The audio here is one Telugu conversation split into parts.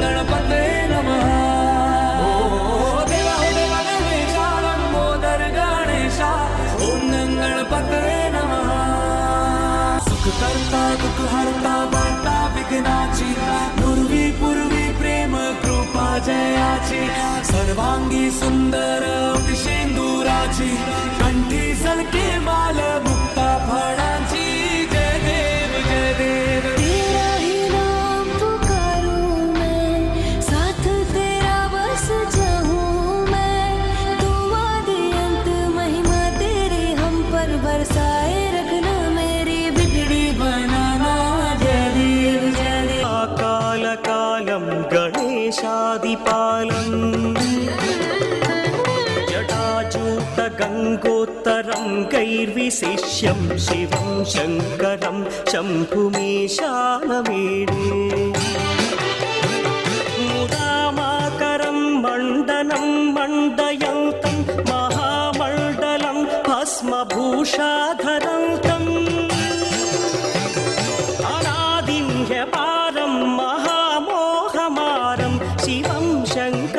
गणपते देवा हो देवा गणेशा लंबोदर गणेशा गणपते सुख करता दुःख हरता विघ्नाची. पूर्वी पूर्वी प्रेम कृपा जयाची. सर्वांगी सुंदर शेंदुराची कंठी सलके माल मुक्ता फळाची. జటాదిపాలం జటాచూత గంగోత్తరం కైర్విశిష్యం శివం శంకరం శంభుమీశానమేడే ముదామాకరం మండనం మండయంతం మహామండలం భస్మభూషాధరం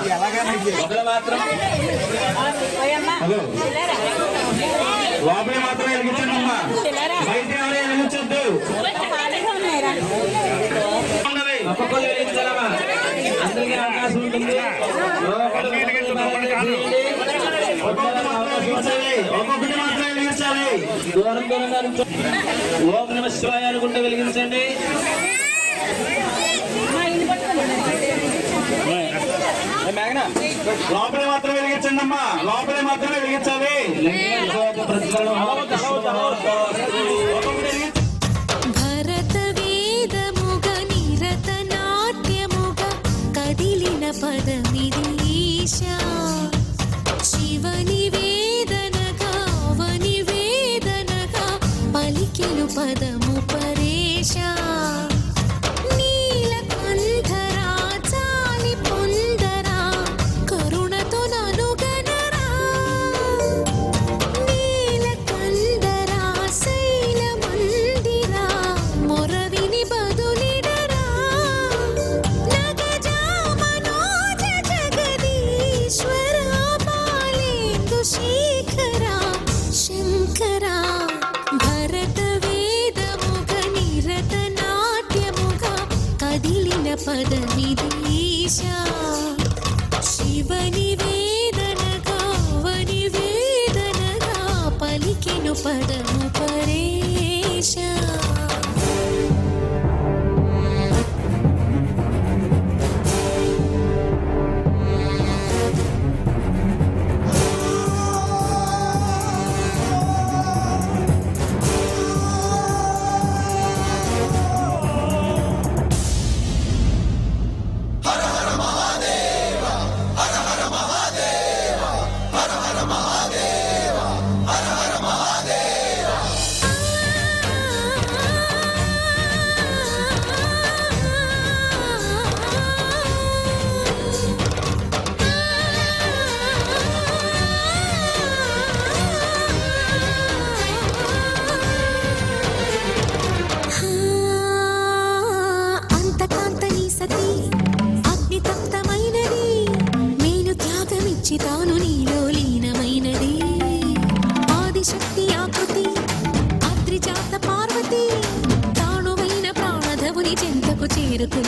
లోపల మాత్రం. వెలిగించండి అమ్మా బయట ఎవరైనా వెలిగించొద్దు. ఒక్కొక్కరు వెలిగించాలమ్మా. అందరికీ అవకాశం ఉంటుంది. ఒక్కొక్కటి మాత్రం వెలిగించాలి. దూరం దూరంగా ఓం నమ శివాయ అనుకుంటే వెలిగించండి. లోపలే మాత్రం వెలిగించండి అమ్మా లోపలే మాత్రమే వెలిగించాలి. కదిలిన పదమిది ఈశా. వేదనగా పలికెను పదము పరేశా. పదమిదీశా శివ నివేదనగా వని వేదనగా పలికెను పదము పరేశ. చెంతకు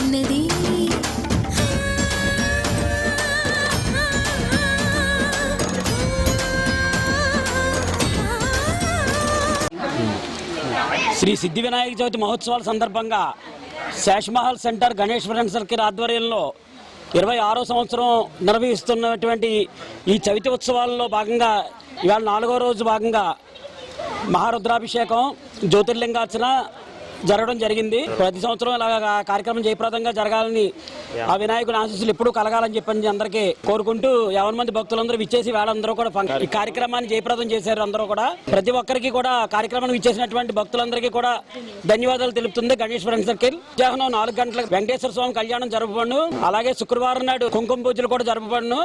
శ్రీ సిద్ధి వినాయక చవితి మహోత్సవాల సందర్భంగా శేషమహల్ సెంటర్ గణేశ్వరన్ సర్కిల్ ఆధ్వర్యంలో ఇరవై ఆరో సంవత్సరం నిర్వహిస్తున్నటువంటి ఈ చవితి ఉత్సవాల్లో భాగంగా ఇవాళ నాలుగో రోజు భాగంగా మహారుద్రాభిషేకం జ్యోతిర్లింగార్చన జరగడం జరిగింది. ప్రతి సంవత్సరం ఇలాగ కార్యక్రమం జయప్రదంగా జరగాలని ఆ వినాయకుని ఆశీస్సులు ఎప్పుడూ కలగాలని చెప్పని అందరికీ కోరుకుంటూ ఎవరి మంది భక్తులందరూ విచ్చేసి వాళ్ళందరూ కూడా ఈ కార్యక్రమాన్ని జయప్రదం చేశారు అందరూ కూడా. ప్రతి ఒక్కరికి కూడా కార్యక్రమాన్ని విచ్చేసినటువంటి భక్తులందరికీ కూడా ధన్యవాదాలు తెలుపుతుంది గణేష్ ఫ్రెండ్ సర్కిల్ మధ్యాహ్నం నాలుగు గంటలకు వెంకటేశ్వర స్వామి కళ్యాణం జరపబడును. అలాగే శుక్రవారం నాడు కుంకుమ పూజలు కూడా జరపబడును.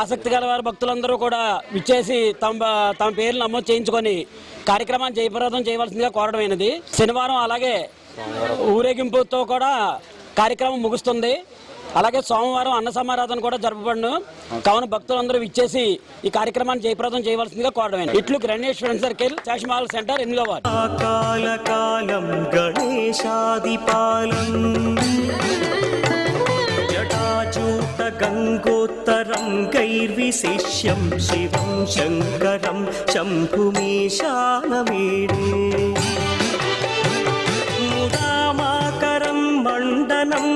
ఆసక్తి గల వారి భక్తులందరూ కూడా విచ్చేసి తమ తమ పేర్లు నమోదు చేయించుకొని కార్యక్రమాన్ని జయప్రదం చేయవలసిందిగా కోరడమైనది. శనివారం అలాగే ఊరేగింపుతో కూడా కార్యక్రమం ముగుస్తుంది. అలాగే సోమవారం అన్న సమారాధన కూడా జరపబడును. కావున భక్తులందరూ ఇచ్చేసి ఈ కార్యక్రమాన్ని జయప్రదం చేయవలసిందిగా కోరడమైనది. ఇట్లు Ganesh friend circle Shashamal centre ఎనిమిదో వారు కాలకాలం గణేశాదిపాలం జటాచూట గంగోత్తరం గైర్విశిష్యం శివం శంకరం శంభుమీశానమీడే ముదామాకరం మండనం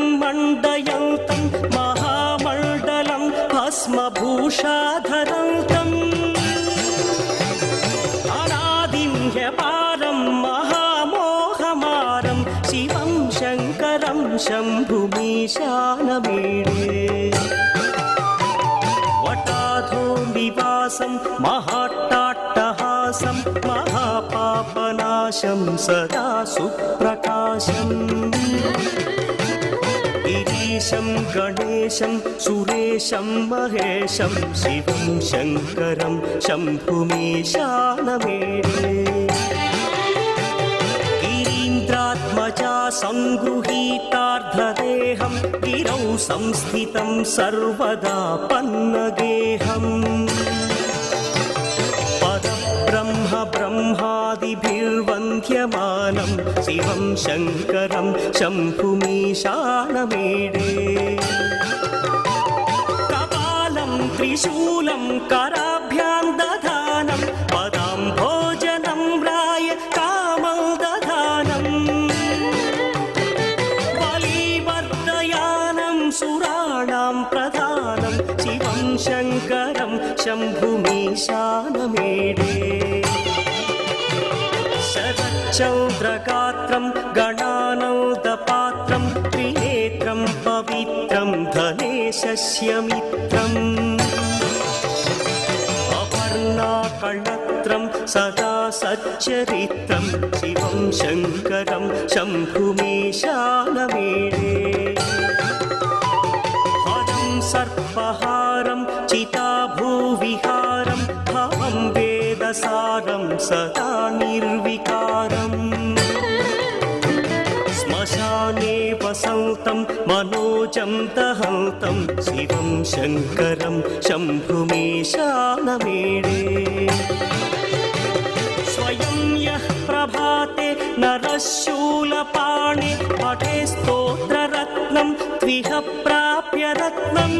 శంకరం శంభుమీశానమీడే వటాధో నివాసం మహాట్టాట్టహాసం మహాపాపనాశం సదా సుప్రకాశం. గిరీశం గణేశం సురేశం మహేశం శివం శంకరం శంభుమీశానమేడే గిరీంద్రాత్మజా సంగృహీతార్ధదేహం గిరౌ సంస్థితం సర్వదా పన్నగేహం. పరబ్రహ్మ బ్రహ్మాదిభిర్వంద్యమానం శివం శంకరం శంభుమీశానమేడే. కపాలం త్రిశూలం సురాణాం ప్రధానం శివం శంకరం శంభుమీశానమేడే. శరచ్చంద్రగాత్రం గణానౌదపాత్రం త్రినేత్రం పవిత్రం ధనేశస్య మిత్రం అపర్ణాకళత్రం సదా సచ్చరిత్రం శివం శంకరం శంభుమీశానమేడే. హరం सर्वहारं चिताभूविहारं भावं वेदसारं सदा निर्विकारम् श्मशाने वसन्तं मनोजं दहन्तं शिवं शङ्करं शम्भुमेशानमेडे स्वयं यः प्रभाते नरशूलपाणे पठे स्तोत्ररत्नं त्विह प्राप्य रत्नम्